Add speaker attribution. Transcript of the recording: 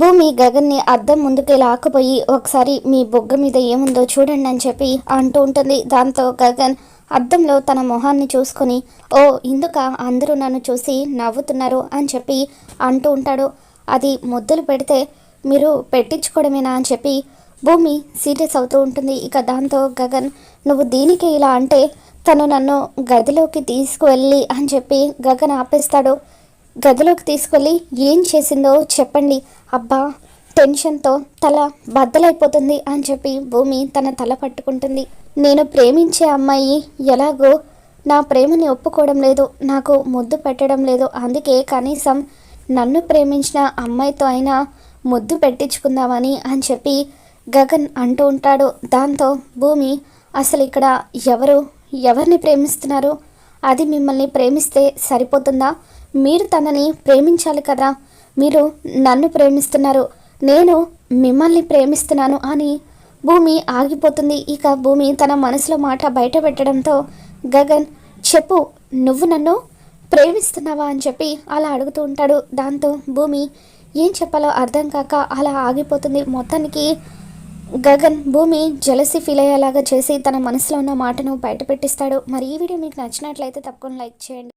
Speaker 1: భూమి గగన్ని అద్దం ముందుకి లాక్కుపోయి ఒకసారి మీ బొగ్గ మీద ఏముందో చూడండి అని చెప్పి అంటూ ఉంటుంది. దాంతో గగన్ అద్దంలో తన మొహాన్ని చూసుకొని ఓ ఇందుక అందరూ నన్ను చూసి నవ్వుతున్నారు అని చెప్పి అంటూ ఉంటాడు. అది ముద్దులు పెడితే మీరు పెట్టించుకోవడమేనా అని చెప్పి భూమి సీరియస్ అవుతూ ఉంటుంది. ఇక దాంతో గగన్ నువ్వు దీనికి ఇలా అంటే తను నన్ను గదిలోకి తీసుకువెళ్ళి అని చెప్పి గగన్ ఆపేస్తాడు. గదిలోకి తీసుకెళ్ళి ఏం చేసిందో చెప్పండి. అబ్బా టెన్షన్తో తల బద్దలైపోతుంది అని చెప్పి భూమి తన తల పట్టుకుంటుంది. నేను ప్రేమించే అమ్మాయి ఎలాగో నా ప్రేమని ఒప్పుకోవడం లేదు నాకు ముద్దు పెట్టడం లేదు. అందుకే కనీసం నన్ను ప్రేమించిన అమ్మాయితో అయినా ముద్దు పెట్టించుకుందామని అని చెప్పి గగన్ అంటూ ఉంటాడు. దాంతో భూమి అసలు ఇక్కడ ఎవరు? ఎవరిని ప్రేమిస్తున్నారు? అది మిమ్మల్ని ప్రేమిస్తే సరిపోతుందా? మీరు తనని ప్రేమించాలి కదా. మీరు నన్ను ప్రేమిస్తున్నారు. నేను మిమ్మల్ని ప్రేమిస్తున్నాను అని భూమి ఆగిపోతుంది. ఇక భూమి తన మనసులో మాట బయట పెట్టడంతో గగన్ చెప్పు నువ్వు నన్ను ప్రేమిస్తున్నావా? అని చెప్పి అలా అడుగుతూ ఉంటాడు. దాంతో భూమి ఏం చెప్పాలో అర్థం కాక అలా ఆగిపోతుంది. మొత్తానికి గగన్ భూమి జలసి ఫీల్ అయ్యేలాగా చేసి తన మనసులో ఉన్న మాటను బయట పెట్టిస్తాడు మరి ఈ వీడియో మీకు నచ్చినట్లయితే తప్పకుండా లైక్ చేయండి.